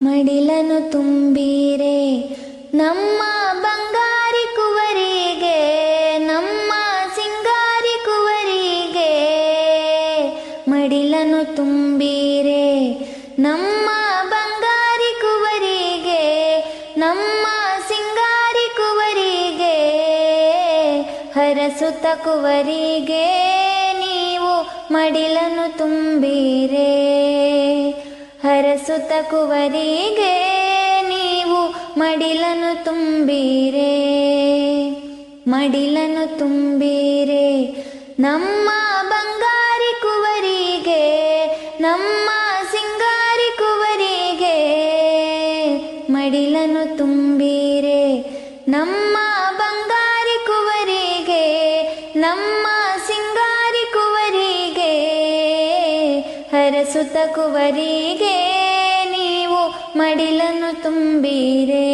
ಮಡಿಲನು ತುಂಬೀರೆ ನಮ್ಮ ಬಂಗಾರಿ ಕುವರಿಗೆ, ನಮ್ಮ ಸಿಂಗಾರಿ ಕುವರಿಗೆ ಮಡಿಲನು ತುಂಬೀರೆ ನಮ್ಮ ಬಂಗಾರಿ ಕುವರಿಗೆ, ನಮ್ಮ ಸಿಂಗಾರಿ ಕುವರಿಗೆ ಹರಸುತ ಕುವರಿಗೆ ನೀವು ಮಡಿಲನು ತುಂಬಿರೆ. ಹರಸುತ್ತ ಕುವರಿಗೆ ನೀವು ಮಡಿಲನು ತುಂಬಿರೆ. ಮಡಿಲನು ತುಂಬೀರೆ. ನಮ್ಮ ಬಂಗಾರಿ ಕುವರಿಗೆ, ನಮ್ಮ ಸಿಂಗಾರಿ ಕುವರಿಗೆ ಮಡಿಲನು ತುಂಬೀರೆ. ನಮ್ಮ ಬಂಗಾರಿ ಕುವರಿಗೆ, ನಮ್ಮ ಹರಸುತ್ತ ಕುವರಿಗೆ ನೀವು ಮಡಿಲನ್ನು ತುಂಬಿರೆ.